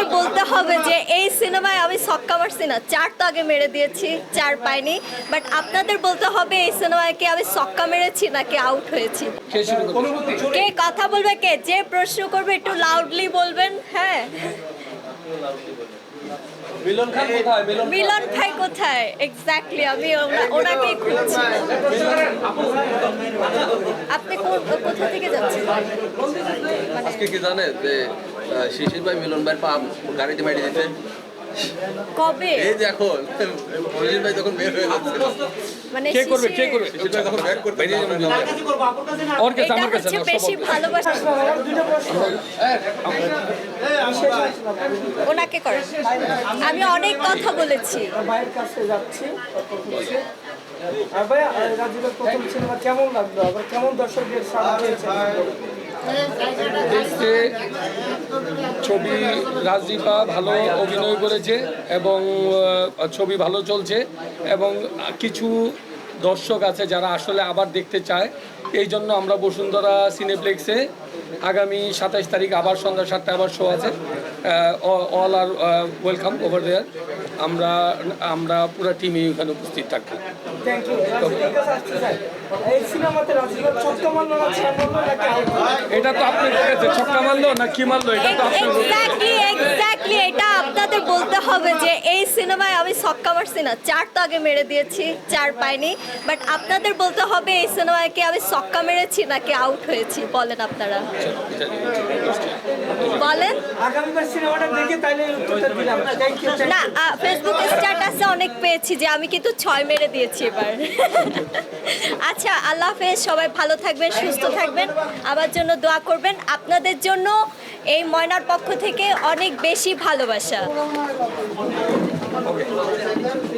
আপনাদের বলতে হবে যে এই সিনেমায় আমি ছক্কা মারছি না। চার তো আগে মেরে দিয়েছি চার পাইনি। বাট আপনাদের বলতে হবে এই সিনেমায় কি আমি ছক্কা মেরেছি নাকি আউট হয়েছি? কে কথা বলবে কে? যে প্রশ্ন করবে একটু লাউডলি বলবেন হ্যাঁ। মিলন খান কোথায়? মিলন মিলন ভাই কোথায়? এক্স্যাক্টলি আমি ওনাকেই খুঁজছি। আপনি কোন- কোথা থেকে যাচ্ছেন? আজকে কি জানে যে আহ, শিশির ভাই মিলন ভাই পা গাড়িতে মাইরে দিতে কবে? এই যে এখন শিশির ভাই যখন বের হয়ে যাচ্ছে। মানে কে করবে কে করবে? শিশির ভাই যখন ব্যাক করতে বাইরে যাবেন ওর কাছে আমার কাছে হচ্ছে না, সব বেশি ওর কাছে। ভালোবাসা ওনাকে আমি অনেক কথা বলেছি। ভাইয়ের কাছে যাচ্ছি বলছি। ভাই রাজীবের প্রথম সিনেমা কেমন লাগল? আবার কেমন দর্শকদের সাড়া পেয়েছে দেখতে ছবি রাজদীপা ভালো অভিনয় করেছে এবং ছবি ভালো চলছে এবং কিছু দর্শক আছে যারা আসলে আবার দেখতে চায়। এই জন্য আমরা বসুন্ধরা সিনেপ্লেক্সে আগামী সাতাইশ তারিখ আবার সন্ধ্যা সাতটা আবার শো আছে। All are welcome over there আমরা আমরা পুরো টিমই ওখানে উপস্থিত থাকি। কাছে এটা তো আপনি দেখেছে ছক্কা মারলো না কি মারলো? এটা তো আপনি এক্স্যাক্টলি এক্স্যাক্টলি এটা আপনাদের বলতে হবে যে এই সিনেমায় আমি ছক্কা মারছি না চার তো আগে মেরে দিয়েছি চার পাইনি। বাট আপনাদের বলতে হবে এই সিনেমায় কি আমি ছক্কা মেরেছি নাকি আউট হয়েছি বলেন আপনারা। বলেন। না ফেসবুক স্ট্যাটাসে অনেক পেয়েছি যে আমি কিন্তু ছয় মেরে দিয়েছি এবার। আচ্ছা আল্লাহ হাফেজ সবাই ভালো থাকবেন সুস্থ থাকবেন। আমার জন্য দোয়া করবেন। আপনাদের জন্য এই ময়নার পক্ষ থেকে অনেক বেশি ভালোবাসা।